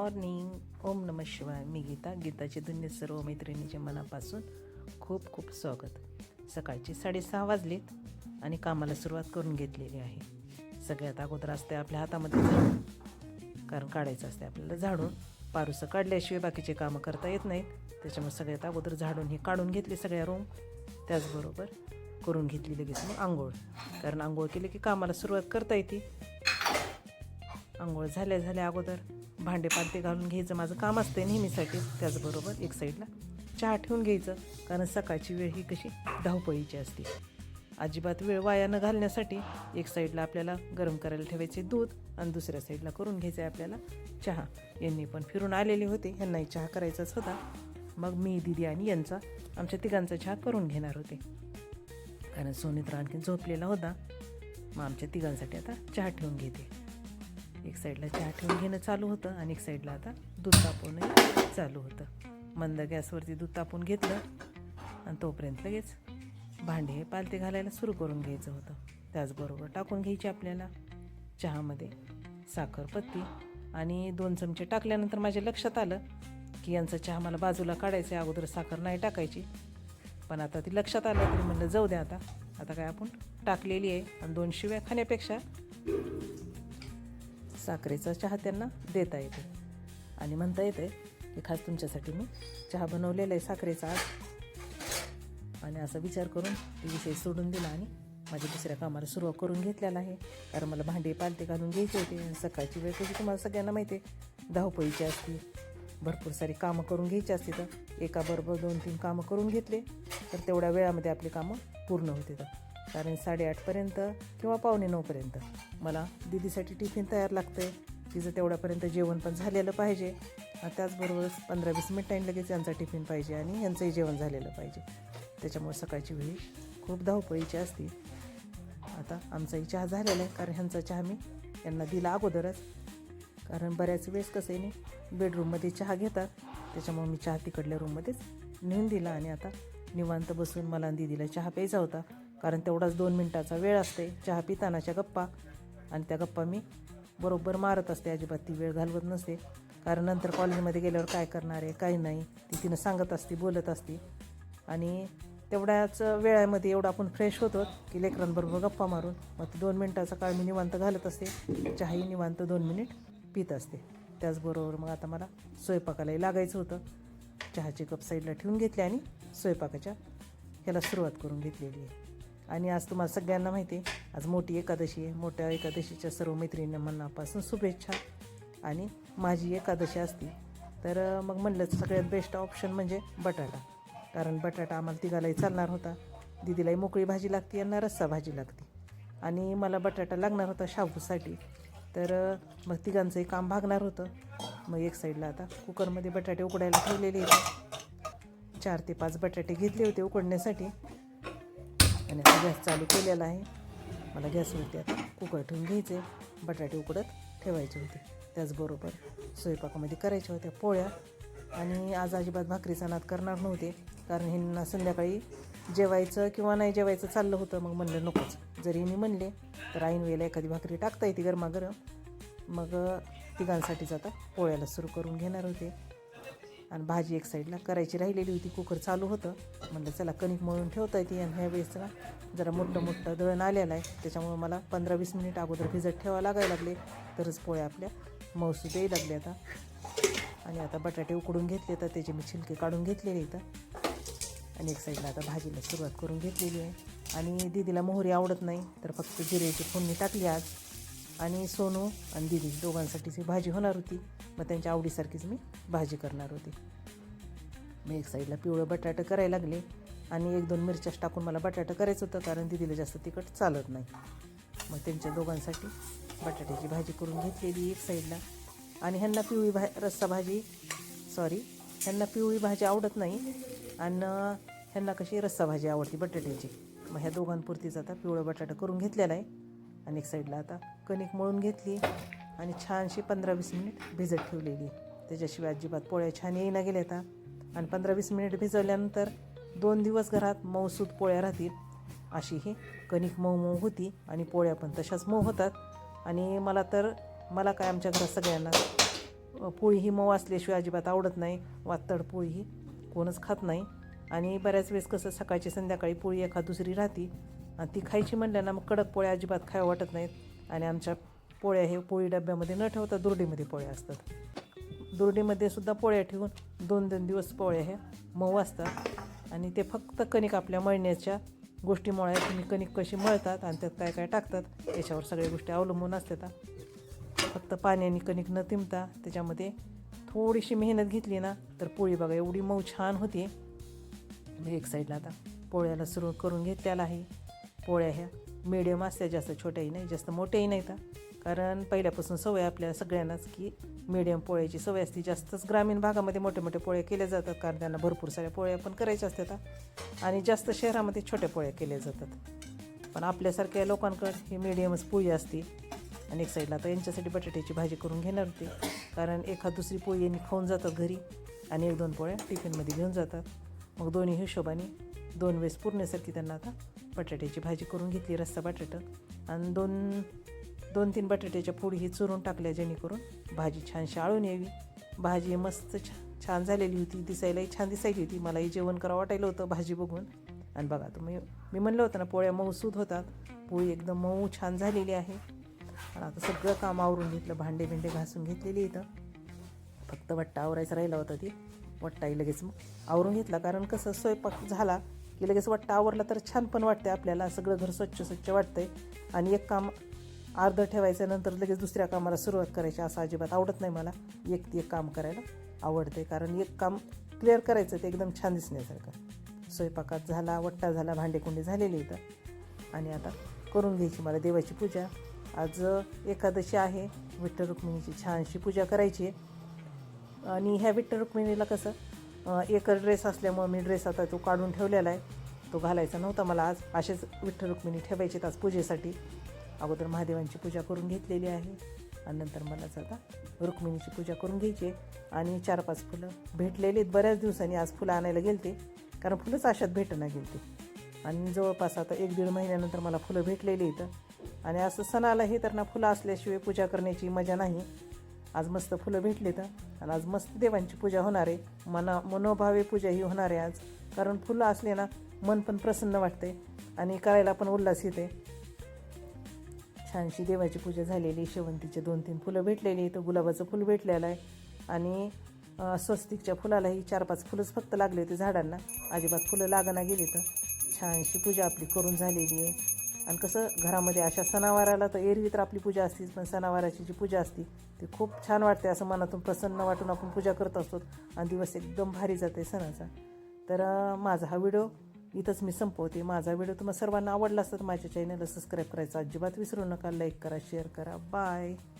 Morning. ओम नम शिवाय. मी गीता. गीताचे धन्य सर्व मैत्रिणीच्या मनापासून खूप खूप स्वागत. सकाळचे साडेसहा वाजलेत आणि कामाला सुरुवात करून घेतलेली आहे. सगळ्यात अगोदर असते आपल्या हातामध्ये कारण काढायचं असते आपल्याला झाडून. पारुसं काढल्याशिवाय बाकीचे कामं करता येत नाहीत. त्याच्यामुळे सगळ्यात अगोदर झाडून हे काढून घेतले सगळ्या रूम. त्याचबरोबर करून घेतली लगेच मग आंघोळ. कारण आंघोळ केली की कामाला सुरुवात करता येते. आंघोळ झाल्या झाल्या अगोदर भांडे पाते घालून घ्यायचं. माझं काम असते नेहमीसाठी. त्याचबरोबर एक साईडला चहा ठेवून घ्यायचं कारण सकाळची वेळ ही कशी धावपळीची असते. अजिबात वेळ वाया न घालण्यासाठी एक साईडला आपल्याला गरम करायला ठेवायचे दूध आणि दुसऱ्या साईडला करून घ्यायचं आहे आपल्याला चहा. यांनी पण फिरून आलेले होते. यांनाही चहा करायचाच होता. मग मी दिदी आणि यांचा आमच्या तिघांचा चहा करून घेणार होते. कारण सोनित्र आणखी झोपलेला होता. मग आमच्या तिघांसाठी आता चहा ठेवून घेते. एक साईडला चहा ठेवून घेणं चालू होतं आणि एक साईडला आता दूध तापवणंही चालू होतं. मंद गॅसवरती दूध तापून घेतलं आणि तोपर्यंत लगेच भांडे हे पालते घालायला सुरू करून घ्यायचं होतं. त्याचबरोबर टाकून घ्यायची आपल्याला चहामध्ये साखर पत्ती आणि दोन चमचे टाकल्यानंतर माझ्या लक्षात आलं की यांचा चहा मला बाजूला काढायचा आहे. अगोदर साखर नाही टाकायची. पण आता ती लक्षात आलं तरी म्हणलं जाऊ द्या आता. आता काय आपण टाकलेली आहे आणि दोन शिव्या खाण्यापेक्षा साखरेचा चहा त्यांना देता येतो. आणि म्हणता येते की खास तुमच्यासाठी मी चहा बनवलेला आहे साखरेचा आज. आणि असा विचार करून ती विषय सोडून दिला आणि माझ्या दुसऱ्या कामाला सुरुवात करून घेतलेला आहे. कारण मला भांडे पालते घालून घ्यायचे होते. आणि सकाळची वेळ कशी तुम्हाला सगळ्यांना माहिती आहे. धावपळीची असते भरपूर सारी कामं करून घ्यायची असते तर एकाबरोबर दोन तीन कामं करून घेतले. तर तेवढ्या वेळामध्ये आपली कामं पूर्ण होते तर. कारण साडेआठपर्यंत किंवा पावणे नऊपर्यंत मला दिदीसाठी टिफिन तयार लागतं आहे तिचं तेवढ्यापर्यंत जेवण पण झालेलं पाहिजे. त्याचबरोबरच त्याचबरोबर पंधरा वीस मिनिटांनी लगेच यांचा टिफिन पाहिजे आणि यांचंही जेवण झालेलं पाहिजे. त्याच्यामुळे सकाळची वेळी खूप धावपळीची असते. आता आमचाही चहा झालेला आहे. कारण ह्यांचा चहा मी यांना दिला अगोदरच. कारण बऱ्याच वेळेस कसं आहे नाही बेडरूममध्ये चहा घेतात. त्याच्यामुळे मी चहा तिकडल्या रूममध्येच नेऊन दिला आणि आता निवांत बसून मला दिदीला चहा प्यायचा होता. कारण तेवढाच दोन मिनटाचा वेळ असते. चहा पितानाच्या गप्पा. आणि त्या गप्पा मी बरोबर मारत असते. अजिबात ती वेळ घालवत नसते. कारण नंतर कॉलेजमध्ये गेल्यावर काय करणार आहे काय नाही ती तिनं सांगत असते बोलत असते. आणि तेवढ्याच वेळामध्ये एवढं आपण फ्रेश होतो की लेकरांबरोबर गप्पा मारून मग ती दोन मिनटाचा काळ मी निवांत घालत असते. चहाही निवांत दोन मिनिट पित असते. त्याचबरोबर मग आता मला स्वयंपाकालाही लागायचं होतं. चहाची कप साईडला ठेवून घेतली आणि स्वयंपाकाच्या ह्याला सुरुवात करून घेतलेली आहे. आणि आज तुम्हाला सगळ्यांना माहिती आहे आज मोठी एकादशी आहे. मोठ्या एकादशीच्या सर्व मैत्रिणींना मनापासून शुभेच्छा. आणि माझी एकादशी असती तर मग म्हणलं सगळ्यात बेस्ट ऑप्शन म्हणजे बटाटा. कारण बटाटा आम्हाला तिघालाही चालणार होता. दिदीलाही मोकळी भाजी लागते यांना रस्सा भाजी लागते. आणि मला बटाटा लागणार होता शाबूसाठी. तर मग तिघांचंही काम भागणार होतं. मग एक साईडला आता कुकरमध्ये बटाटे उकडायला ठेवलेले होते चार ते पाच बटाटे घेतले होते उकडण्यासाठी. आणि आता गॅस चालू केलेला आहे. मला गॅसवरती आता कुकर ठेवून घ्यायचे. बटाटे उकडत ठेवायचे होते. त्याचबरोबर स्वयंपाकामध्ये करायच्या होत्या पोळ्या. आणि आज अजिबात भाकरीचा नाद करणार नव्हते. कारण ह्यांना संध्याकाळी जेवायचं किंवा नाही जेवायचं चाललं होतं. मग म्हणलं नकोच. जरी मी म्हणले तर ऐन वेळेला एखादी भाकरी टाकता येते गरमागरम. मग तिघांसाठीच आता पोळ्याला सुरू करून घेणार होते. आणि भाजी एक साईडला करायची राहिलेली होती कुकर चालू होतं. म्हणलं चला कणिक मळून ठेवता येते आणि ह्या वेळेस ना जरा मोठं मोठं दळण आलेलं आहे. त्याच्यामुळे मला पंधरा वीस मिनिट अगोदर भिजत ठेवावं लागायला लागले. तरच पोळ्या आपल्या मौसूद यायला लागले आता. आणि आता बटाटे उकडून घेतले तर त्याचे मी छिलके काढून घेतलेले इथं. आणि एक साईडला आता भाजीला सुरुवात करून घेतलेली आहे. आणि दीदीला मोहरी आवडत नाही तर फक्त जिरेची फोडणी टाकली आज. आणि सोनू आणि दिदी दोघांसाठीची भाजी होणार होती. मग त्यांच्या आवडीसारखीच मी भाजी करणार होती. मी एक साईडला पिवळं बटाटं करायला लागले आणि एक दोन मिरच्याच टाकून मला बटाटं करायचं होतं कारण दिदीला जास्त तिखट चालत नाही. मग त्यांच्या दोघांसाठी बटाट्याची भाजी करून घेतलेली एक साईडला आणि ह्यांना पिवळी भा रस्सा भाजी सॉरी ह्यांना पिवळी भाजी आवडत नाही आणि ह्यांना कशी रस्सा भाजी आवडते बटाट्याची. मग ह्या दोघांपुरतीच आता पिवळं बटाटा करून घेतलेला आहे. आणि एक साईडला आता कणिक मळून घेतली. आणि छानशी पंधरा वीस मिनिट भिजत ठेवलेली. त्याच्याशिवाय अजिबात पोळ्या छान येईना गेल्या आता. आणि पंधरा वीस मिनिट भिजवल्यानंतर दोन दिवस घरात मऊसूद पोळ्या राहतील. अशी ही कणिक मऊ मऊ होती आणि पोळ्या पण तशाच मऊ होतात. आणि मला तर मला काय आमच्या घरात सगळ्यांना पोळी ही मऊ असल्याशिवाय अजिबात आवडत नाही. वातड पोळी ही कोणच खात नाही. आणि बऱ्याच वेळेस कसं सकाळची संध्याकाळी पोळी एखाद दुसरी राहती आणि ती खायची म्हणल्या ना मग कडक पोळ्या अजिबात खायला वाटत नाहीत. आणि आमच्या पोळ्या हे पोळी डब्यामध्ये न ठेवता दुरडीमध्ये पोळ्या असतात. दुरडीमध्ये सुद्धा पोळ्या ठेवून दोन दोन दिवस पोळ्या ह्या मऊ असतात. आणि ते फक्त कणिक आपल्या मळण्याच्या गोष्टीमुळे तुम्ही कणिक कशी मळतात आणि त्यात काय काय टाकतात याच्यावर सगळ्या गोष्टी अवलंबून असतात. फक्त पाण्याने कणिक न तिंबता त्याच्यामध्ये थोडीशी मेहनत घेतली ना तर पोळी बघा एवढी मऊ छान होती. एक साईडला आता पोळ्याला सुरू करून घेतलेला आहे. पोळ्या ह्या मिडियम असत्या जास्त छोट्याही नाही जास्त मोठ्याही नाहीत. कारण पहिल्यापासून सवय आपल्या सगळ्यांनाच की मीडियम पोळ्याची सवय असते. जास्तच ग्रामीण भागामध्ये मोठे मोठे पोळ्या केल्या जातात कारण त्यांना भरपूर साऱ्या पोळ्या पण करायच्या असतात आणि जास्त शहरामध्ये छोट्या पोळ्या केल्या जातात. पण आपल्यासारख्या लोकांकडे ही मीडियमच पोळी असते. आणि एक साईडला आता यांच्यासाठी बटाट्याची भाजी करून घेणार होते. कारण एखाद दुसरी पोळी यांनी खाऊन जातात घरी आणि एक दोन पोळ्या टिफिनमध्ये घेऊन जातात. मग दोन्ही हिशोबाने दोन वेळेस पुरण्यासारखी त्यांना आता बटाट्याची भाजी करून घेतली रस्सा बटाटं. आणि दोन दोन तीन बटाट्याच्या फोडी ही चुरून टाकल्या जेणेकरून भाजी छान शाळून यावी. भाजी मस्त छ छान झालेली होती. दिसायलाही छान दिसायली होती. मलाही जेवण करावं वाटायलं होतं भाजी बघून. आणि बघा तुम्ही मी म्हणलं होतं ना पोळ्या मऊसूद होतात. पोळी एकदम मऊ छान झालेली आहे. आणि आता सगळं काम आवरून घेतलं भांडे बिंडे घासून घेतलेली इथं. फक्त वट्टा आवरायचा राहिला होता ती. वट्टाही लगेच मग आवरून घेतला. कारण कसं स्वयंपाक झाला की लगेच वट्टा आवरला तर छान पण वाटते आपल्याला. सगळं घर स्वच्छ स्वच्छ वाटतंय. आणि एक काम अर्धं ठेवायचं नंतर लगेच दुसऱ्या कामाला सुरुवात करायची. असं अजिबात आवडत नाही मला. एक ते एक काम करायला आवडते कारण एक काम क्लिअर करायचं ते एकदम छान दिसण्यासारखं. स्वयंपाकात झाला वट्टा झाला भांडेकुंडी झालेली इथं. आणि आता करून घ्यायची मला देवाची पूजा. आज एकादशी आहे विठ्ठल रुक्मिणीची छानशी पूजा करायची आहे. आणि ह्या विठ्ठल रुक्मिणीला कसं एक ड्रेस असल्यामुळं मी ड्रेस आता तो काढून ठेवलेला आहे. तो घालायचा नव्हता मला आज. असेच विठ्ठल रुक्मिणी ठेवायचे आज पूजेसाठी. अगोदर महादेवांची पूजा करून घेतलेली आहे. आणि नंतर मलाच आता रुक्मिणीची पूजा करून घ्यायची आणि चार पाच फुलं भेटलेली आहेत बऱ्याच दिवसांनी. आज फुलं आणायला गेलते कारण फुलंच आशात भेटणं गेलते. आणि जवळपास आता एक दीड महिन्यानंतर मला फुलं भेटलेली इथं आणि असं सणाला हे तर ना फुलं असल्याशिवाय पूजा करण्याची मजा नाही. आज मस्त फुलं भेटली तर आणि आज मस्त देवांची पूजा होणार आहे. मना मनोभावे पूजा ही होणार आहे आज. कारण फुलं असले ना मन पण प्रसन्न वाटते आणि करायला पण उल्हास येते छानशी देवाची पूजा झालेली शेवंतीचे दोन तीन फुलं भेटलेली तर गुलाबाचं फुल भेटलेलं आहे. आणि स्वस्तिकच्या फुलालाही चार पाच फुलंच फक्त लागले होते झाडांना. अजिबात फुलं लागना गेली तर. छानशी पूजा आपली करून झालेली आहे. आणि कसं घरामध्ये अशा सणावाराला तर एरवी तर आपली पूजा असतीच पण सणावाराची जी पूजा असते ती खूप छान वाटते. असं मनातून प्रसन्न वाटून आपण पूजा करत असतो. आणि दिवस एकदम भारी जाते सणाचा. तर माझा हा व्हिडिओ इथंच मी संपवते. माझा व्हिडिओ तुम्हाला सर्वांना आवडला असता तर माझ्या चॅनलला सबस्क्राईब करायचं. अजिबात विसरू नका. लाईक करा शेअर करा. बाय